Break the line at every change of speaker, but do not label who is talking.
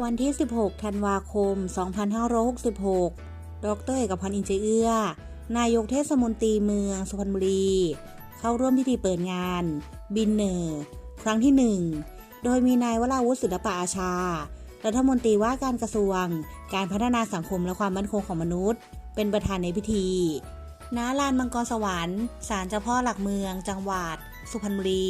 วันที่ 16 ธันวาคม 2566 ดรเอกพันธ์อินเจเอื้อ นายกเทศมนตรีเมืองสุพรรณบุรี เข้าร่วมพิธีเปิดงาน บินเนอร์ครั้งที่ 1 โดยมีนายวราวุฒิศิลปะอาชา รัฐมนตรีว่าการกระทรวง การพัฒนาสังคมและความมั่นคงของมนุษย์ เป็นประธานในพิธี ณ ลานมังกรสวรรค์ ศาลเจ้าพ่อหลักเมือง จังหวัด สุพรรณบุรี